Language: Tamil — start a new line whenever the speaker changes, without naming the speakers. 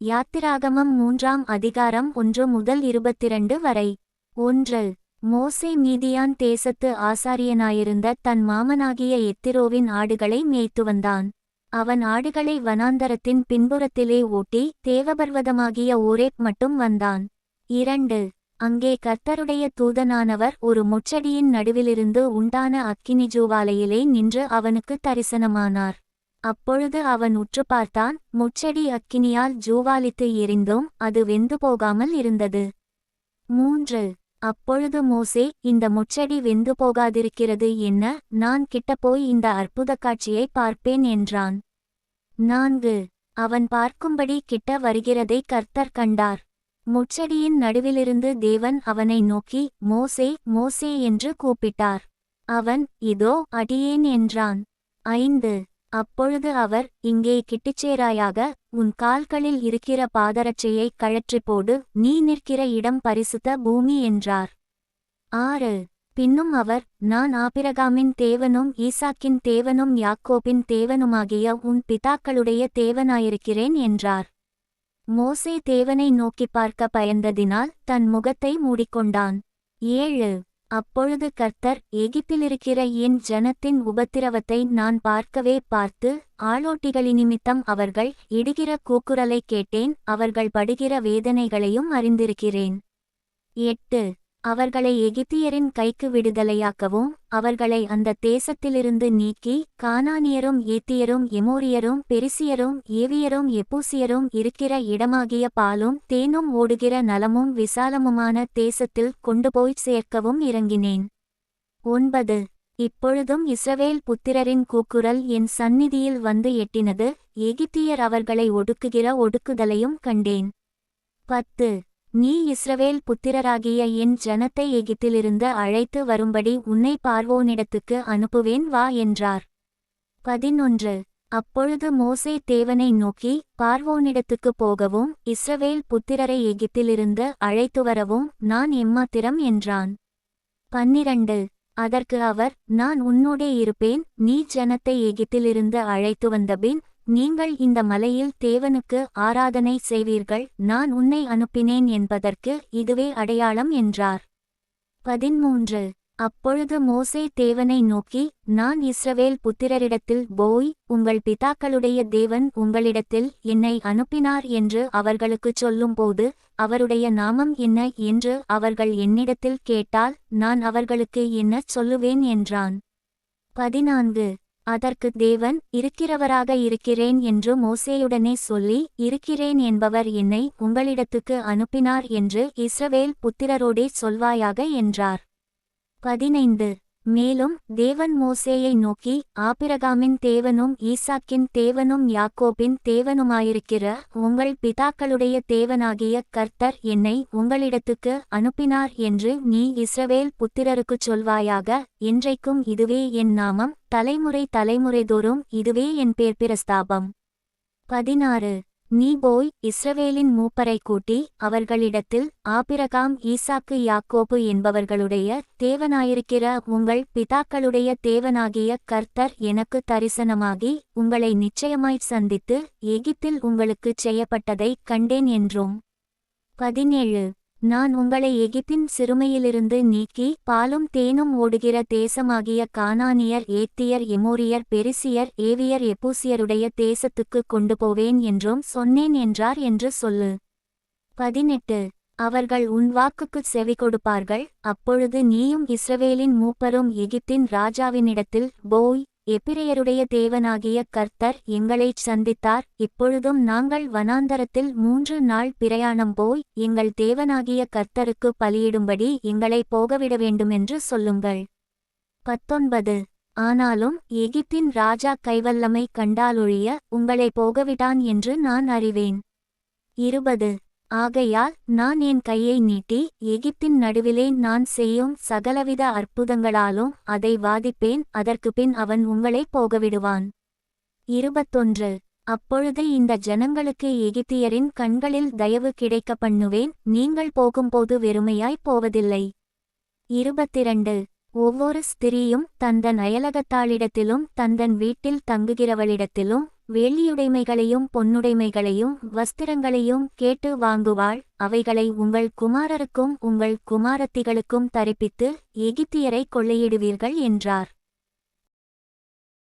யாத்திராகமம் மூன்றாம் அதிகாரம் ஒன்று முதல் இருபத்திரண்டு வரை. ஒன்று. மோசே மீதியான் தேசத்து ஆசாரியனாயிருந்த தன் மாமனாகிய எத்திரோவின் ஆடுகளை மேய்த்து வந்தான். அவன் ஆடுகளை வனாந்தரத்தின் பின்புறத்திலே ஓட்டி தேவபர்வதமாகிய ஊரேப் மட்டும் வந்தான். இரண்டு. அங்கே கர்த்தருடைய தூதனானவர் ஒரு முச்சடியின் நடுவிலிருந்து உண்டான அக்கினி ஜூவாலையிலே நின்று அவனுக்கு தரிசனமானார். அப்பொழுது அவன் உற்று பார்த்தான் முச்செடி அக்கினியால் ஜூவாலித்து எரிந்தும் அது வெந்து போகாமல் இருந்தது. மூன்று. அப்பொழுது மோசே இந்த முச்செடி வெந்து போகாதிருக்கிறது என்ன? நான் கிட்டப்போய் இந்த அற்புதக் காட்சியை பார்ப்பேன் என்றான். நான்கு. அவன் பார்க்கும்படி கிட்ட வருகிறதை கர்த்தர் கண்டார். முச்செடியின் நடுவிலிருந்து தேவன் அவனை நோக்கி மோசே மோசே என்று கூப்பிட்டார். அவன் இதோ அடியேன் என்றான். ஐந்து. அப்பொழுது அவர் இங்கே கிட்டிச்சேராயாக உன் கால்களில் இருக்கிற பாதரட்சையை கழற்றிப் போடு நீ நிற்கிற இடம் பரிசுத்த பூமி என்றார். ஆறு. பின்னும் அவர் நான் ஆபிரகாமின் தேவனும் ஈசாக்கின் தேவனும் யாக்கோபின் தேவனுமாகிய உன் பிதாக்களுடைய தேவனாயிருக்கிறேன் என்றார். மோசே தேவனை நோக்கிப் பார்க்க பயந்ததினால் தன் முகத்தை மூடிக்கொண்டான். ஏழு. அப்பொழுது கர்த்தர் எகிப்திலிருக்கிற என் ஜனத்தின் உபத்திரவத்தை நான் பார்க்கவே பார்த்து ஆளோட்டிகளினிமித்தம் அவர்கள் இடுகிற கூக்குரலைக் கேட்டேன் அவர்கள் படுகிற வேதனைகளையும் அறிந்திருக்கிறேன். எட்டு. அவர்களை எகிப்தியரின் கைக்கு விடுதலையாக்கவும் அவர்களை அந்த தேசத்திலிருந்து நீக்கி கானானியரும் ஏத்தியரும் எமோரியரும் பெரிசியரும் ஏவியரும் எப்பூசியரும் இருக்கிற இடமாகிய பாலும் தேனும் ஓடுகிற நலமும் விசாலமுமான தேசத்தில் கொண்டு போய் சேர்க்கவும் இறங்கினேன். ஒன்பது. இப்பொழுதும் இஸ்ரவேல் புத்திரரின் கூக்குரல் என் சந்நிதியில் வந்து எட்டினது எகிப்தியர் அவர்களை ஒடுக்குகிற ஒடுக்குதலையும் கண்டேன். பத்து. நீ இஸ்ரவேல் புத்திரராகிய என் ஜனத்தை எகிப்திலிருந்து அழைத்து வரும்படி உன்னை பார்வோனிடத்துக்கு அனுப்புவேன் வா என்றார். பதினொன்று. அப்பொழுது மோசே தேவனை நோக்கி பார்வோனிடத்துக்குப் போகவும் இஸ்ரவேல் புத்திரரை எகிப்திலிருந்து அழைத்து வரவும் நான் எம்மாத்திரம் என்றான். பன்னிரண்டு. அதற்கு அவர் நான் உன்னோடே இருப்பேன் நீ ஜனத்தை எகித்திலிருந்து அழைத்து வந்தபின் நீங்கள் இந்த மலையில் தேவனுக்கு ஆராதனை செய்வீர்கள் நான் உன்னை அனுப்பினேன் என்பதற்கு இதுவே அடையாளம் என்றார். பதிமூன்று அப்பொழுது மோசே தேவனை நோக்கி நான் இஸ்ரவேல் புத்திரரிடத்தில் போய் உங்கள் பிதாக்களுடைய தேவன் உங்களிடத்தில் என்னை அனுப்பினார் என்று அவர்களுக்குச் சொல்லும்போது அவருடைய நாமம் என்ன என்று அவர்கள் என்னிடத்தில் கேட்டால் நான் அவர்களுக்கு என்ன சொல்லுவேன் என்றான். பதினான்கு. அதற்கு தேவன் இருக்கிறவராக இருக்கிறேன் என்று மோசேயுடனே சொல்லி இருக்கிறேன் என்பவர் என்னை உங்களிடத்துக்கு அனுப்பினார் என்று இஸ்ரவேல் புத்திரரோடே சொல்வாயாக என்றார். பதினைந்து. மேலும் தேவன் மோசேயை நோக்கி ஆபிரகாமின் தேவனும் ஈசாக்கின் தேவனும் யாக்கோபின் தேவனுமாயிருக்கிற உங்கள் பிதாக்களுடைய தேவனாகிய கர்த்தர் என்னை உங்களிடத்துக்கு அனுப்பினார் என்று நீ இஸ்ரவேல் புத்திரருக்குச் சொல்வாயாக என்றைக்கும் இதுவே என் நாமம் தலைமுறை தலைமுறைதோறும் இதுவே என் பேர் பிரஸ்தாபம் பதினாறு. நீ போய் இஸ்ரவேலின் மூப்பரை கூட்டி அவர்களிடத்தில் ஆபிரகாம் ஈசாக்கு யாக்கோபு என்பவர்களுடைய தேவனாயிருக்கிற உங்கள் பிதாக்களுடைய தேவனாகிய கர்த்தர் எனக்கு தரிசனமாகி உங்களை நிச்சயமாய்ச் சந்தித்து எகிப்தில் உங்களுக்குச் செய்யப்பட்டதைக் கண்டேன் என்றோம். பதினேழு. நான் உங்களை எகிப்தின் சிறுமையிலிருந்து நீக்கி பாலும் தேனும் ஓடுகிற தேசமாகிய கானானியர் ஏத்தியர் எமோரியர் பெரிசியர் ஏவியர் எப்பூசியருடைய தேசத்துக்கு கொண்டு போவேன் என்றும் சொன்னேன் என்றார் என்று சொல்லு. பதினெட்டு. அவர்கள் உன் வாக்குக்குச் செவி கொடுப்பார்கள். அப்பொழுது நீயும் இஸ்ரவேலின் மூப்பரும் எகிப்தின் ராஜாவினிடத்தில் போய் எபிரேயருடைய தேவனாகிய கர்த்தர் எங்களைச் சந்தித்தார். இப்பொழுதும் நாங்கள் வனாந்தரத்தில் மூன்று நாள் பிரயாணம் போய் எங்கள் தேவனாகிய கர்த்தருக்கு பலியிடும்படி எங்களை போகவிட வேண்டுமென்று சொல்லுங்கள். பத்தொன்பது. ஆனாலும் எகிப்தின் ராஜா கைவல்லமை கண்டாலொழிய உங்களை போகவிடான் என்று நான் அறிவேன். இருபது. ஆகையால் நான் என் கையை நீட்டி எகிப்தின் நடுவிலே நான் செய்யும் சகலவித அற்புதங்களாலும் அதை வாதிப்பேன் அதற்கு பின் அவன் உங்களை போகவிடுவான். இருபத்தொன்று. அப்பொழுது இந்த ஜனங்களுக்கு எகிப்தியரின் கண்களில் தயவு கிடைக்க பண்ணுவேன் நீங்கள் போகும்போது வெறுமையாய் போவதில்லை. இருபத்திரண்டு. ஒவ்வொரு ஸ்திரீயும் தந்தன் அயலகத்தாளிடத்திலும் தந்தன் வீட்டில் தங்குகிறவளிடத்திலும் வெள்ளியுடைமைகளையும் பொன்னுடைமைகளையும் வஸ்திரங்களையும் கேட்டு வாங்குவாள். அவைகளை உங்கள் குமாரருக்கும் உங்கள் குமாரத்திகளுக்கும் தரிப்பித்து எகிப்தியரை கொள்ளையிடுவீர்கள் என்றார்.